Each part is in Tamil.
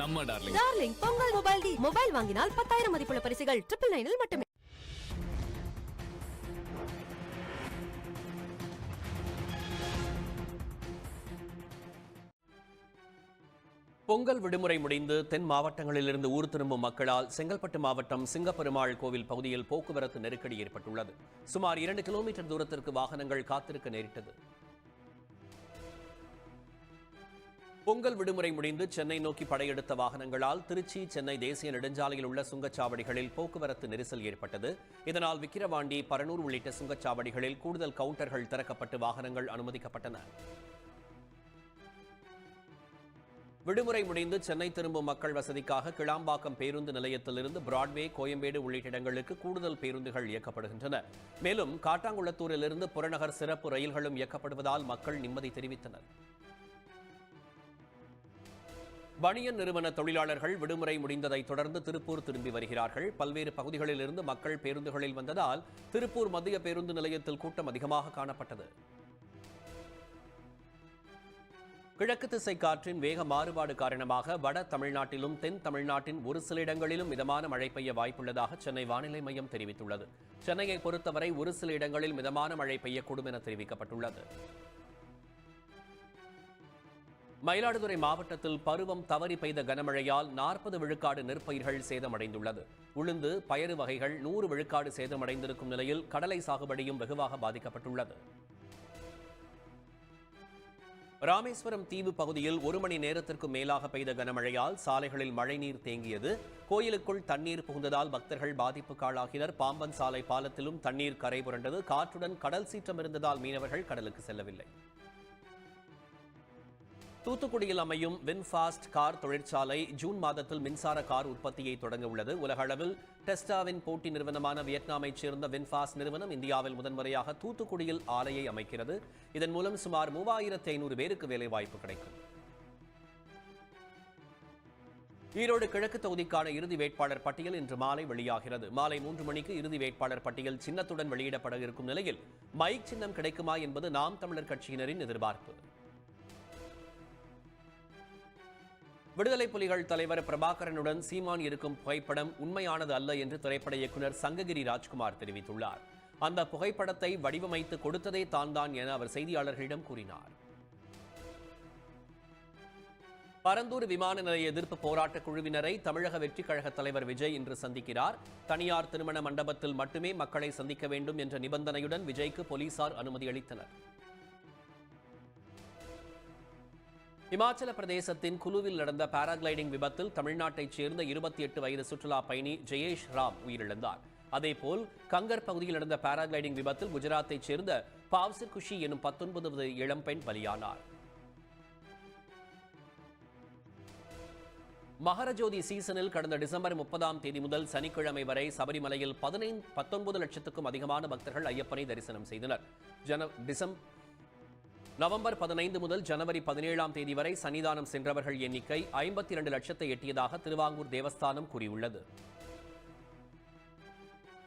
நம்ம டார்லிங் டார்லிங் பொங்கல் மொபைல் டி. மொபைல் வாங்கினால் பத்தாயிரம் மதிப்புள்ள பரிசுகள். ட்ரிபிள் நைனில் மட்டுமே. பொங்கல் விடுமுறை முடிந்து தென் மாவட்டங்களிலிருந்து ஊர் திரும்பும் மக்களால் செங்கல்பட்டு மாவட்டம் சிங்கப்பெருமாள் கோவில் பகுதியில் போக்குவரத்து நெருக்கடி ஏற்பட்டுள்ளது. சுமார் இரண்டு கிலோமீட்டர் தூரத்திற்கு வாகனங்கள் காத்திருக்க நேரிட்டது. பொங்கல் விடுமுறை முடிந்து சென்னை நோக்கி படையெடுத்த வாகனங்களால் திருச்சி சென்னை தேசிய நெடுஞ்சாலையில் உள்ள சுங்கச்சாவடிகளில் போக்குவரத்து நெரிசல் ஏற்பட்டது. இதனால் விக்கிரவாண்டி பரனூர் உள்ளிட்ட சுங்கச்சாவடிகளில் கூடுதல் கவுண்டர்கள் திறக்கப்பட்டு வாகனங்கள் அனுமதிக்கப்பட்டன. விடுமுறை முடிந்து சென்னை திரும்பும் மக்கள் வசதிக்காக கிளாம்பாக்கம் பேருந்து நிலையத்திலிருந்து பிராட்வே கோயம்பேடு உள்ளிட்ட இடங்களுக்கு கூடுதல் பேருந்துகள் இயக்கப்படுகின்றன. மேலும் காட்டாங்குளத்தூரிலிருந்து புறநகர் சிறப்பு ரயில்களும் இயக்கப்படுவதால் மக்கள் நிம்மதி தெரிவித்தனர். பனியன் நிறுவன தொழிலாளர்கள் விடுமுறை முடிந்ததை தொடர்ந்து திருப்பூர் திரும்பி வருகிறார்கள். பல்வேறு பகுதிகளிலிருந்து மக்கள் பேருந்துகளில் வந்ததால் திருப்பூர் மத்திய பேருந்து நிலையத்தில் கூட்டம் அதிகமாக காணப்பட்டது. கிழக்கு திசை காற்றின் வேக மாறுபாடு காரணமாக வட தமிழ்நாட்டிலும் தென் தமிழ்நாட்டின் ஒரு சில இடங்களிலும் மிதமான மழை பெய்ய வாய்ப்புள்ளதாக சென்னை வானிலை மையம் தெரிவித்துள்ளது. சென்னையை பொறுத்தவரை ஒரு சில இடங்களில் மிதமான மழை பெய்யக்கூடும் என தெரிவிக்கப்பட்டுள்ளது. மயிலாடுதுறை மாவட்டத்தில் பருவம் தவறி பெய்த கனமழையால் நாற்பது விழுக்காடு நெற்பயிர்கள் சேதமடைந்துள்ளது. உளுந்து பயறு வகைகள் நூறு விழுக்காடு சேதமடைந்திருக்கும் நிலையில் கடலை சாகுபடியும் வெகுவாக பாதிக்கப்பட்டுள்ளது. ராமேஸ்வரம் தீவு பகுதியில் ஒரு மணி நேரத்திற்கு மேலாக பெய்த கனமழையால் சாலைகளில் மழைநீர் தேங்கியது. கோயிலுக்குள் தண்ணீர் புகுந்ததால் பக்தர்கள் பாதிப்புக்காளாகினர் பாம்பன் சாலை பாலத்திலும் தண்ணீர் கரை புரண்டது. காற்றுடன் கடல் சீற்றம் இருந்ததால் மீனவர்கள் கடலுக்கு செல்லவில்லை. தூத்துக்குடியில் அமையும் வின்ஃபாஸ்ட் கார் தொழிற்சாலை ஜூன் மாதத்தில் மின்சார கார் உற்பத்தியை தொடங்க உள்ளது. உலகளவில் டெஸ்டாவின் போட்டி நிறுவனமான வியட்நாமைச் சேர்ந்த வின்ஃபாஸ்ட் நிறுவனம் இந்தியாவில் முதன்முறையாக தூத்துக்குடியில் ஆலையை அமைக்கிறது. இதன் மூலம் சுமார் மூவாயிரத்தி ஐநூறு பேருக்கு வேலைவாய்ப்பு கிடைக்கும். ஈரோடு கிழக்கு தொகுதிக்கான இறுதி வேட்பாளர் பட்டியல் இன்று மாலை வெளியாகிறது. மாலை மூன்று மணிக்கு இறுதி வேட்பாளர் பட்டியல் சின்னத்துடன் வெளியிடப்பட இருக்கும் நிலையில் மைக் சின்னம் கிடைக்குமா என்பது நாம் தமிழர் கட்சியினரின் எதிர்பார்ப்பு. விடுதலை புலிகள் தலைவர் பிரபாகரனுடன் சீமான் இருக்கும் புகைப்படம் உண்மையானது அல்ல என்று திரைப்பட இயக்குனர் சங்ககிரி ராஜ்குமார் தெரிவித்துள்ளார். அந்த புகைப்படத்தை வடிவமைத்து கொடுத்ததே தான் தான் என அவர் செய்தியாளர்களிடம் கூறினார். பரந்தூர் விமான நிலைய எதிர்ப்பு போராட்ட குழுவினரை தமிழக வெற்றிக் கழக தலைவர் விஜய் இன்று சந்திக்கிறார். தனியார் திருமண மண்டபத்தில் மட்டுமே மக்களை சந்திக்க வேண்டும் என்ற நிபந்தனையுடன் விஜய்க்கு போலீசார் அனுமதி அளித்தனர். இமாச்சல பிரதேசத்தின் குலுவில் நடந்த பாராகிளைடிங் விபத்தில் தமிழ்நாட்டைச் சேர்ந்த இருபத்தி எட்டு வயது சுற்றுலா பயணி ஜெயேஷ் ராம் உயிரிழந்தார். அதேபோல் கங்கர் பகுதியில் நடந்த பாராகிளைடிங் விபத்தில் குஜராத்தைச் சேர்ந்த பாவ்சர் குஷி எனும் பத்தொன்பது இளம்பெண் பலியானார். மகரஜோதி சீசனில் கடந்த டிசம்பர் முப்பதாம் தேதி முதல் சனிக்கிழமை வரை சபரிமலையில் பதினைந்து பத்தொன்பது லட்சத்துக்கும் அதிகமான பக்தர்கள் ஐயப்பனை தரிசனம் செய்தனர். ஜன டிசம்பர் நவம்பர் பதினைந்து முதல் ஜனவரி பதினேழாம் தேதி வரை சன்னிதானம் சென்றவர்கள் எண்ணிக்கை ஐம்பத்தி இரண்டு லட்சத்தை எட்டியதாக திருவாங்கூர் தேவஸ்தானம் கூறியுள்ளது.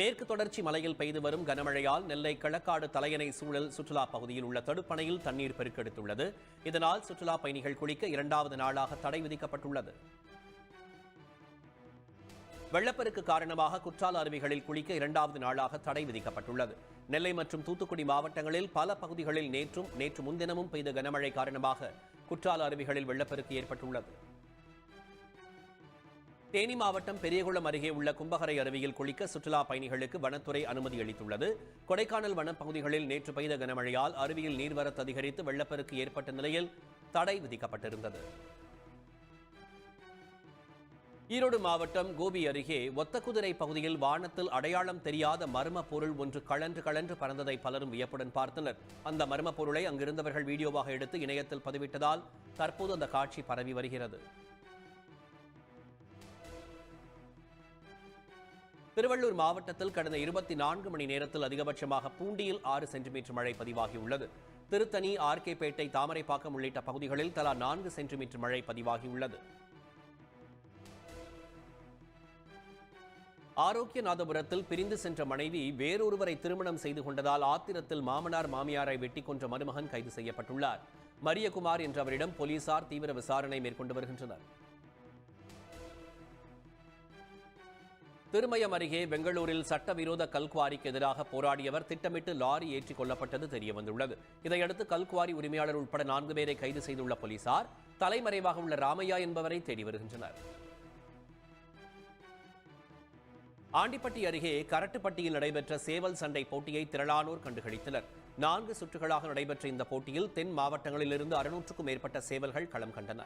மேற்கு தொடர்ச்சி மலையில் பெய்து வரும் கனமழையால் நெல்லை களக்காடு தலையணை சூழல் சுற்றுலா பகுதியில் உள்ள தடுப்பணையில் தண்ணீர் பெருக்கெடுத்துள்ளது. இதனால் சுற்றுலா பயணிகள் குளிக்க இரண்டாவது நாளாக தடை விதிக்கப்பட்டுள்ளது. வெள்ளப்பெருக்கு காரணமாக குற்றால அருவிகளில் குளிக்க இரண்டாவது நாளாக தடை விதிக்கப்பட்டுள்ளது. நெல்லை மற்றும் தூத்துக்குடி மாவட்டங்களில் பல பகுதிகளில் நேற்றும் நேற்று முன்தினமும் பெய்த கனமழை காரணமாக குற்றால அருவிகளில் வெள்ளப்பெருக்கு ஏற்பட்டுள்ளது. தேனி மாவட்டம் பெரியகுளம் அருகே உள்ள கும்பகரை அருவியில் குளிக்க சுற்றுலா பயணிகளுக்கு வனத்துறை அனுமதி அளித்துள்ளது. கொடைக்கானல் வனப்பகுதிகளில் நேற்று பெய்த கனமழையால் அருவியில் நீர்வரத்து அதிகரித்து வெள்ளப்பெருக்கு ஏற்பட்ட நிலையில் தடை விதிக்கப்பட்டிருந்தது. ஈரோடு மாவட்டம் கோபி அருகே ஒத்தக்குதிரை பகுதியில் வானத்தில் அடையாளம் தெரியாத மர்ம பொருள் ஒன்று கழன்று கழன்று பறந்ததை பலரும் வியப்புடன் பார்த்தனர். அந்த மர்ம பொருளை அங்கிருந்தவர்கள் வீடியோவாக எடுத்து இணையத்தில் பதிவிட்டதால் தற்போது அந்த காட்சி பரவி வருகிறது. திருவள்ளூர் மாவட்டத்தில் கடந்த இருபத்தி நான்கு மணி நேரத்தில் அதிகபட்சமாக பூண்டியில் ஆறு சென்டிமீட்டர் மழை பதிவாகியுள்ளது. திருத்தணி ஆர்கேபேட்டை தாமரைப்பாக்கம் உள்ளிட்ட பகுதிகளில் தலா நான்கு சென்டிமீட்டர் மழை பதிவாகியுள்ளது. ஆரோக்கியநாதபுரத்தில் பிரிந்து சென்ற மனைவி வேறொருவரை திருமணம் செய்து கொண்டதால் ஆத்திரத்தில் மாமனார் மாமியாரை வெட்டி கொன்ற மருமகன் கைது செய்யப்பட்டுள்ளார். மரியகுமார் என்றவரிடம் போலீசார் தீவிர விசாரணை மேற்கொண்டு வருகின்றனர். திருமயம் அருகே பெங்களூரில் சட்டவிரோத கல்குவாரிக்கு எதிராக போராடியவர் திட்டமிட்டு லாரி ஏற்றிக் கொள்ளப்பட்டது தெரியவந்துள்ளது. இதையடுத்து கல்குவாரி உரிமையாளர் உட்பட நான்கு பேரை கைது செய்துள்ள போலீசார் தலைமறைவாக உள்ள ராமையா என்பவரை தேடி வருகின்றனர். ஆண்டிப்பட்டி அருகே கரட்டுப்பட்டியில் நடைபெற்ற சேவல் சண்டை போட்டியை திரளானோர் கண்டுகளித்தனர். நான்கு சுற்றுகளாக நடைபெற்ற இந்த போட்டியில் தென் மாவட்டங்களிலிருந்து அறுநூற்றுக்கும் மேற்பட்ட சேவல்கள் களம் கண்டன.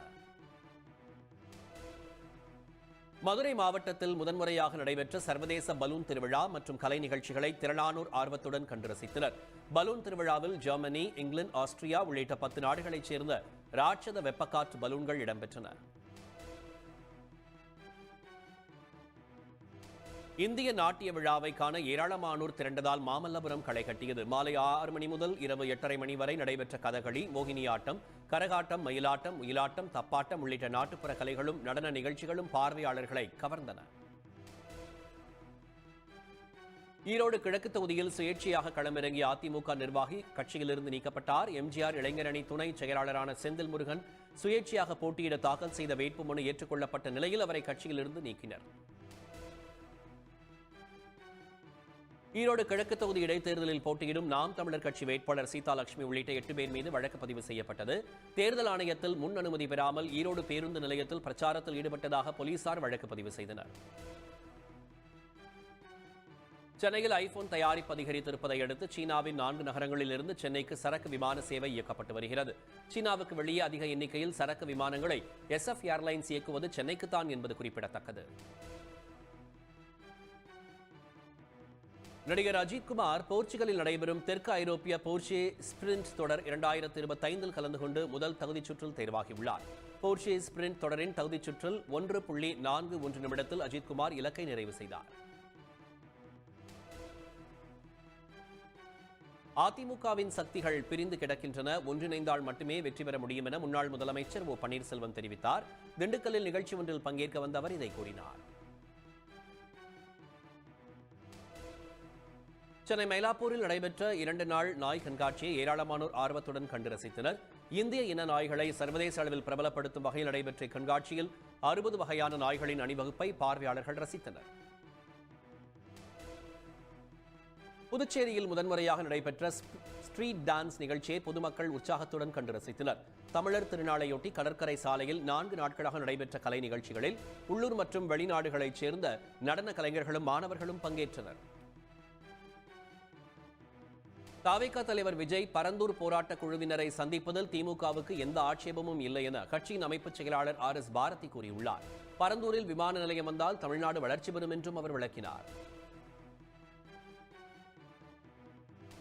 மதுரை மாவட்டத்தில் முதன்முறையாக நடைபெற்ற சர்வதேச பலூன் திருவிழா மற்றும் கலை நிகழ்ச்சிகளை திரளானோர் ஆர்வத்துடன் கண்டு ரசித்தனர் பலூன் திருவிழாவில் ஜெர்மனி இங்கிலாந்து ஆஸ்திரியா உள்ளிட்ட பத்து நாடுகளைச் சேர்ந்த ராட்சத வெப்பக்காற்று பலூன்கள் இடம்பெற்றன. இந்திய நாட்டிய விழாவை காண ஏராளமானோர் திரண்டதால் மாமல்லபுரம் களை கட்டியது. மாலை ஆறு மணி முதல் இரவு எட்டரை மணி வரை நடைபெற்ற கதகளி மோகினியாட்டம் கரகாட்டம் மயிலாட்டம் உயிலாட்டம் தப்பாட்டம் உள்ளிட்ட நாட்டுப்புற கலைகளும் நடன நிகழ்ச்சிகளும் பார்வையாளர்களை கவர்ந்தன. ஈரோடு கிழக்கு தொகுதியில் சுயேட்சையாக களமிறங்கிய அதிமுக நிர்வாகி கட்சியிலிருந்து நீக்கப்பட்டார். எம்ஜிஆர் இளைஞரணி துணை செயலாளரான செந்தில் முருகன் சுயேட்சையாக போட்டியிட தாக்கல் செய்த வேட்புமனு ஏற்றுக்கொள்ளப்பட்ட நிலையில் அவரை கட்சியிலிருந்து நீக்கினர். ஈரோடு கிழக்கு தொகுதி இடைத்தேர்தலில் போட்டியிடும் நாம் தமிழர் கட்சி வேட்பாளர் சீதாலட்சுமி உள்ளிட்ட எட்டு பேர் மீது வழக்கு பதிவு செய்யப்பட்டது. தேர்தல் ஆணையத்தில் முன் அனுமதி பெறாமல் ஈரோடு பேருந்து நிலையத்தில் பிரச்சாரத்தில் ஈடுபட்டதாக போலீசார் வழக்கு பதிவு செய்தனர். சென்னையில் ஐபோன் தயாரிப்பு அதிகரித்திருப்பதை அடுத்து சீனாவின் நான்கு நகரங்களிலிருந்து சென்னைக்கு சரக்கு விமான சேவை இயக்கப்பட்டு வருகிறது. சீனாவுக்கு வெளியே அதிக எண்ணிக்கையில் சரக்கு விமானங்களை எஸ்எஃப் ஏர்லைன்ஸ் இயக்குவது சென்னைக்குத்தான் என்பது குறிப்பிடத்தக்கது. நடிகர் அஜித்குமார் போர்ச்சுகலில் நடைபெறும் தெற்கு ஐரோப்பிய போர்ச்சே ஸ்பிரிண்ட் தொடர் இரண்டாயிரத்து இருபத்தைந்தில் கலந்து கொண்டு முதல் தகுதிச் சுற்றில் தேர்வாகியுள்ளார். போர்ச்சே ஸ்பிரிண்ட் தொடரின் தகுதிச் சுற்றில் ஒன்று புள்ளி நான்கு ஒன்று நிமிடத்தில் அஜித்குமார் இலக்கை நிறைவு செய்தார். அதிமுகவின் சக்திகள் பிரிந்து கிடக்கின்றன. ஒன்றிணைந்தால் மட்டுமே வெற்றி பெற முடியும் என முன்னாள் முதலமைச்சர் ஓ பன்னீர்செல்வம் தெரிவித்தார். திண்டுக்கல்லில் நிகழ்ச்சி ஒன்றில் பங்கேற்க வந்த அவர் இதை கூறினார். சென்னை மயிலாப்பூரில் நடைபெற்ற இரண்டு நாள் நாய் கண்காட்சியை ஏராளமானோர் ஆர்வத்துடன் கண்டு ரசித்தனர். இந்திய இன நாய்களை சர்வதேச அளவில் பிரபலப்படுத்தும் வகையில் நடைபெற்ற இக்கண்காட்சியில் அறுபது வகையான நாய்களின் அணிவகுப்பை பார்வையாளர்கள் ரசித்தனர். புதுச்சேரியில் முதன்முறையாக நடைபெற்ற ஸ்ட்ரீட் டான்ஸ் நிகழ்ச்சியை பொதுமக்கள் உற்சாகத்துடன் கண்டு ரசித்தனர். தமிழர் திருநாளையொட்டி கடற்கரை சாலையில் நான்கு நாட்களாக நடைபெற்ற கலை நிகழ்ச்சிகளில் உள்ளூர் மற்றும் வெளிநாடுகளைச் சேர்ந்த நடன கலைஞர்களும் மாணவர்களும் பங்கேற்றனர். தாவேகா தலைவர் விஜய் பரந்தூர் போராட்ட குழுவினரை சந்திப்பதில் திமுகவுக்கு எந்த ஆட்சேபமும் இல்லை என கட்சியின் அமைப்புச் செயலாளர் ஆர் எஸ் பாரதி கூறியுள்ளார். பரந்தூரில் விமான நிலையம் வந்தால் தமிழ்நாடு வளர்ச்சி பெறும் என்றும் அவர் விளக்கினார்.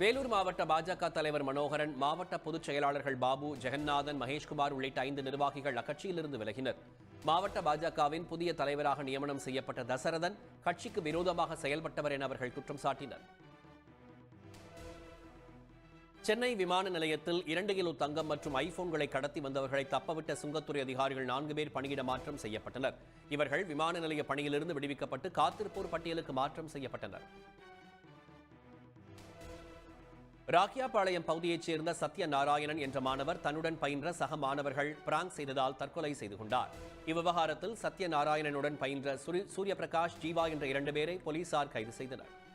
வேலூர் மாவட்ட பாஜக தலைவர் மனோகரன் மாவட்ட பொதுச் செயலாளர்கள் பாபு ஜெகநாதன் மகேஷ்குமார் உள்ளிட்ட ஐந்து நிர்வாகிகள் அக்கட்சியிலிருந்து விலகினர். மாவட்ட பாஜகவின் புதிய தலைவராக நியமனம் செய்யப்பட்ட தசரதன் கட்சிக்கு விரோதமாக செயல்பட்டவர் என அவர்கள் குற்றம் சாட்டினர். சென்னை விமான நிலையத்தில் இரண்டு கிலோ தங்கம் மற்றும் ஐபோன்களை கடத்தி வந்தவர்களை தப்பவிட்ட சுங்கத்துறை அதிகாரிகள் நான்கு பேர் பணியிட மாற்றம் செய்யப்பட்டனர். இவர்கள் விமான நிலைய பணியிலிருந்து விடுவிக்கப்பட்டு காத்திருப்போர் பட்டியலுக்கு மாற்றம் செய்யப்பட்டனர். ராக்கியாபாளையம் பகுதியைச் சேர்ந்த சத்ய நாராயணன் என்ற மாணவர் தன்னுடன் பயின்ற சக மாணவர்கள் பிராங்க் செய்ததால் தற்கொலை செய்து கொண்டார். இவ்விவகாரத்தில் சத்ய நாராயணனுடன் பயின்ற சூரி- சூரிய பிரகாஷ் ஜீவா என்ற இரண்டு பேரை போலீசார் கைது செய்தனர்.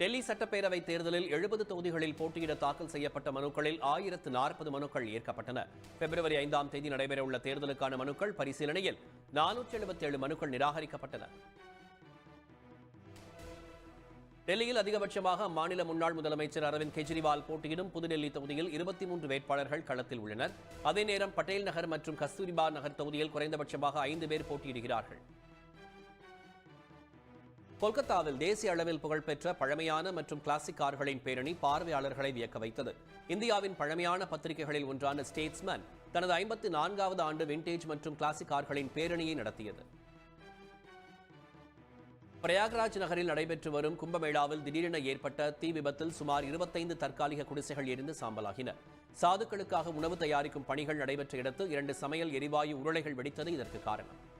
டெல்லி சட்டப்பேரவை தேர்தலில் எழுபது தொகுதிகளில் போட்டியிட தாக்கல் செய்யப்பட்ட மனுக்களில் ஆயிரத்து நாற்பது மனுக்கள் ஏற்கப்பட்டன. பிப்ரவரி ஐந்தாம் தேதி நடைபெறவுள்ள தேர்தலுக்கான மனுக்கள் பரிசீலனையில் நானூற்றி எழுபத்தி ஏழு மனுக்கள் நிராகரிக்கப்பட்டன. டெல்லியில் அதிகபட்சமாக அம்மாநில முன்னாள் முதலமைச்சர் அரவிந்த் கெஜ்ரிவால் போட்டியிடும் புதுடெல்லி தொகுதியில் இருபத்தி மூன்று வேட்பாளர்கள் களத்தில் உள்ளனர். அதே நேரம் பட்டேல் நகர் மற்றும் கஸ்தூரிபா நகர் தொகுதியில் குறைந்தபட்சமாக ஐந்து பேர் போட்டியிடுகிறார்கள். கொல்கத்தாவில் தேசிய அளவில் புகழ்பெற்ற பழமையான மற்றும் கிளாசிக் கார்களின் பேரணி பார்வையாளர்களை வியக்க வைத்தது. இந்தியாவின் பழமையான பத்திரிகைகளில் ஒன்றான ஸ்டேட்ஸ்மேன் தனது ஐம்பத்தி நான்காவது ஆண்டு விண்டேஜ் மற்றும் கிளாசிக் கார்களின் பேரணியை நடத்தியது. பிரயாக்ராஜ் நகரில் நடைபெற்று வரும் கும்பமேளாவில் திடீரென ஏற்பட்ட தீ விபத்தில் சுமார் இருபத்தைந்து தற்காலிக குடிசைகள் எரிந்து சாம்பலாகின. சாதுக்களுக்காக உணவு தயாரிக்கும் பணிகள் நடைபெற்ற இடத்தில் இரண்டு சமையல் எரிவாயு உருளைகள் வெடித்தது இதற்கு காரணம்.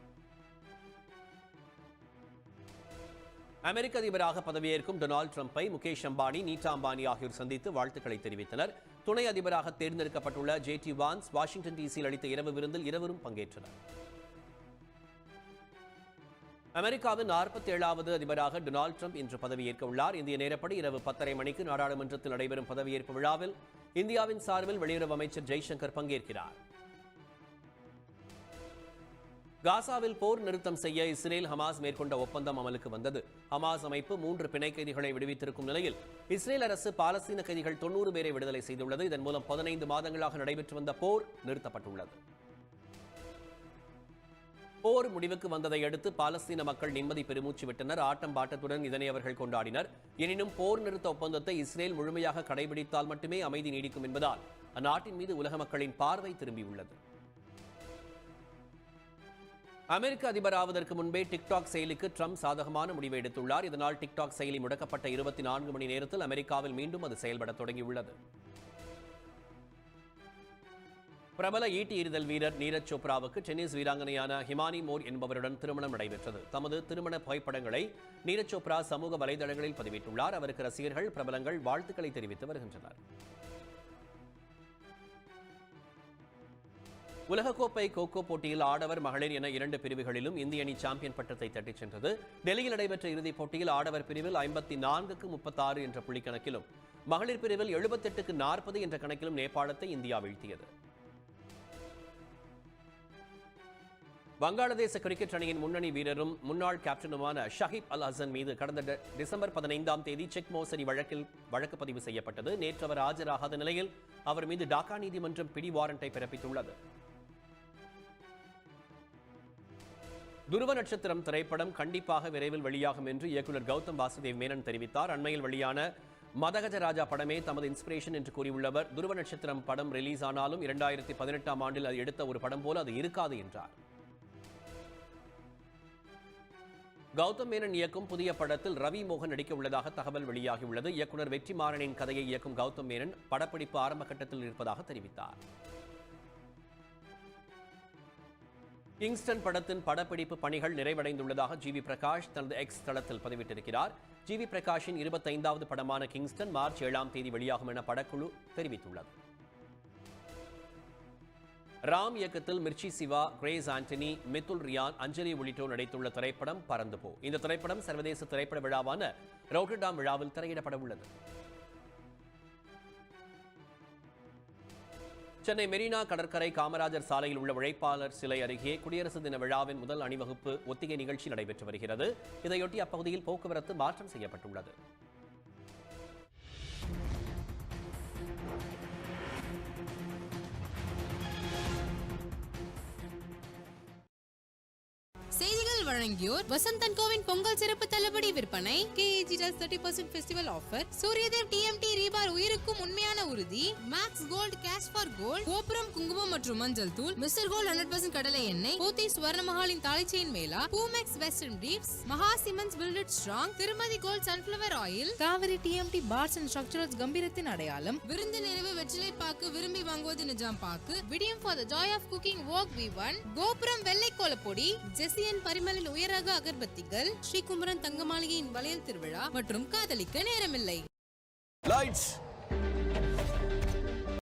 அமெரிக்க அதிபராக பதவியேற்கும் டொனால்டு ட்ரம்பை முகேஷ் அம்பானி நீட்டா அம்பானி ஆகியோர் சந்தித்து வாழ்த்துக்களை தெரிவித்தனர். துணை அதிபராக தேர்ந்தெடுக்கப்பட்டுள்ள ஜே டி வான்ஸ் வாஷிங்டன் டிசியில் அளித்த இரவு விருந்தில் இருவரும் பங்கேற்றனர். அமெரிக்காவின் நாற்பத்தி ஏழாவது அதிபராக டொனால்டு ட்ரம்ப் இன்று பதவியேற்க உள்ளார். இந்திய நேரப்படி இரவு பத்தரை மணிக்கு நாடாளுமன்றத்தில் நடைபெறும் பதவியேற்பு விழாவில் இந்தியாவின் சார்பில் வெளியுறவு அமைச்சர் ஜெய்சங்கர் பங்கேற்கிறார். காசாவில் போர் நிறுத்தம் செய்ய இஸ்ரேல் ஹமாஸ் மேற்கொண்ட ஒப்பந்தம் அமலுக்கு வந்தது. ஹமாஸ் அமைப்பு மூன்று பிணை கைதிகளை விடுவித்திருக்கும் நிலையில் இஸ்ரேல் அரசு பாலஸ்தீன கைதிகள் தொண்ணூறு பேரை விடுதலை செய்துள்ளது. இதன் மூலம் பதினைந்து மாதங்களாக நடைபெற்று வந்த போர் நிறுத்தப்பட்டுள்ளது. போர் முடிவுக்கு வந்ததை அடுத்து பாலஸ்தீன மக்கள் நிம்மதி பெருமூச்சு விட்டனர். ஆட்டம் பாட்டத்துடன் இதனை அவர்கள் கொண்டாடினர். எனினும் போர் நிறுத்த ஒப்பந்தத்தை இஸ்ரேல் முழுமையாக கடைபிடித்தால் மட்டுமே அமைதி நீடிக்கும் என்பதால் அந்நாட்டின் மீது உலக மக்களின் பார்வை திரும்பியுள்ளது. அமெரிக்க அதிபராவதற்கு முன்பே டிக்டாக் செயலிக்கு ட்ரம்ப் சாதகமான முடிவை எடுத்துள்ளார். இதனால் டிக்டாக் செயலி முடக்கப்பட்ட இருபத்தி நான்கு மணி நேரத்தில் அமெரிக்காவில் மீண்டும் அது செயல்பட தொடங்கியுள்ளது. பிரபல ஈட்டி எறிதல் வீரர் நீரஜ் சோப்ராவுக்கு டென்னிஸ் வீராங்கனையான ஹிமானி மோர் என்பவருடன் திருமணம் நடைபெற்றது. தமது திருமண புகைப்படங்களை நீரஜ் சோப்ரா சமூக வலைதளங்களில் பதிவிட்டுள்ளார். அவருக்கு ரசிகர்கள் பிரபலங்கள் வாழ்த்துக்களை தெரிவித்து வருகின்றனர். உலகக்கோப்பை கோகோ போட்டியில் ஆடவர் மகளிர் என இரண்டு பிரிவுகளிலும் இந்திய அணி சாம்பியன் பட்டத்தை தட்டிச் சென்றது. டெல்லியில் நடைபெற்ற இறுதிப் போட்டியில் ஆடவர் பிரிவில் ஐம்பத்தி நான்குக்கு முப்பத்தாறு என்ற புள்ளிக்கணக்கிலும் மகளிர் பிரிவில் எழுபத்தெட்டுக்கு நாற்பது என்ற கணக்கிலும் நேபாளத்தை இந்தியா வீழ்த்தியது. வங்காளதேச கிரிக்கெட் அணியின் முன்னணி வீரரும் முன்னாள் கேப்டனுமான ஷஹிப் அல் ஹசன் மீது கடந்த டிசம்பர் பதினைந்தாம் தேதி செக் மோசடி வழக்கில் வழக்கு பதிவு செய்யப்பட்டது. நேற்று அவர் ஆஜராகாத நிலையில் அவர் மீது டாக்கா நீதிமன்றம் பிடி வாரண்டை பிறப்பித்துள்ளது. துருவ நட்சத்திரம் திரைப்படம் கண்டிப்பாக விரைவில் வெளியாகும் என்று இயக்குனர் கௌதம் வாசுதேவ் மேனன் தெரிவித்தார். அண்மையில் வெளியான மதகஜ ராஜா படமே தமது இன்ஸ்பிரேஷன் என்று கூறியுள்ளவர். துருவ நட்சத்திரம் படம் ரிலீஸ் ஆனாலும் இரண்டாயிரத்தி பதினெட்டாம் ஆண்டில் அது எடுத்த ஒரு படம் போல அது இருக்காது என்றார். கௌதம் மேனன் இயக்கும் புதிய படத்தில் ரவி மோகன் நடிக்க உள்ளதாக தகவல் வெளியாகியுள்ளது. இயக்குனர் வெற்றிமாறனின் கதையை இயக்கும் கௌதம் மேனன் படப்பிடிப்பு ஆரம்ப கட்டத்தில் இருப்பதாக தெரிவித்தார். கிங்ஸ்டன் படத்தின் படப்பிடிப்பு பணிகள் நிறைவடைந்துள்ளதாக ஜி வி பிரகாஷ் தனது எக்ஸ் தளத்தில் பதிவிட்டிருக்கிறார். ஜிவி பிரகாஷின் இருபத்தைந்தாவது படமான கிங்ஸ்டன் மார்ச் ஏழாம் தேதி வெளியாகும் என படக்குழு தெரிவித்துள்ளது. ராம் இயக்கத்தில் மிர்ச்சி சிவா கிரேஸ் ஆண்டனி மித்துல் ரியான் அஞ்சலி உள்ளிட்டோர் நடித்துள்ள திரைப்படம் பறந்து போ. இந்த திரைப்படம் சர்வதேச திரைப்பட விழாவான ரோட்டர்டாம் விழாவில் திரையிடப்பட உள்ளது. சென்னை மெரினா கடற்கரை காமராஜர் சாலையில் உள்ள உழைப்பாளர் சிலை அருகே குடியரசு தின விழாவின் முதல் அணிவகுப்பு ஒத்திகை நிகழ்ச்சி நடைபெற்று வருகிறது. இதையொட்டி அப்பகுதியில் போக்குவரத்து மாற்றம் செய்யப்பட்டுள்ளது. வழங்கியோர் வசந்தன் கோவின் பொங்கல் சிறப்பு தள்ளுபடி விற்பனை KAG thirty percent festival offer Suryadev TMT rebar உயிருக்கும் உண்மையான உறுதி max gold cash for gold Gopuram குங்குமம் மற்றும் மஞ்சள் தூள் மிஸ்டர் கோல்ட் ஹண்ட்ரட் பர்சன்ட் கடலை எண்ணெய் போத்தி ஸ்வர்ணமஹாலின் தாளிச்செயின் மேலா பூமெக்ஸ் வெஸ்டர்ன் டீப்ஸ் மகா சிமன்ஸ் பில்டட் ஸ்ட்ராங் திருமதி gold sunflower oil Kaveri TMT bars and structurals கம்பீரத்தின் அடையாளம் விருந்து நிறைவு வெற்றிலை பாக்கு விரும்பி வாங்குவது Nijam Pakku Vidiyam for the joy of cooking work we one Gopuram வெள்ளை கோலப்பொடி ஜெசியன் பரிமளின் உயரக அகர்பத்திகள் ஸ்ரீகுமரன் தங்க மாளிகையின் வளையல் திருவிழா மற்றும் காதலிக்க நேரமில்லை. லைட்ஸ்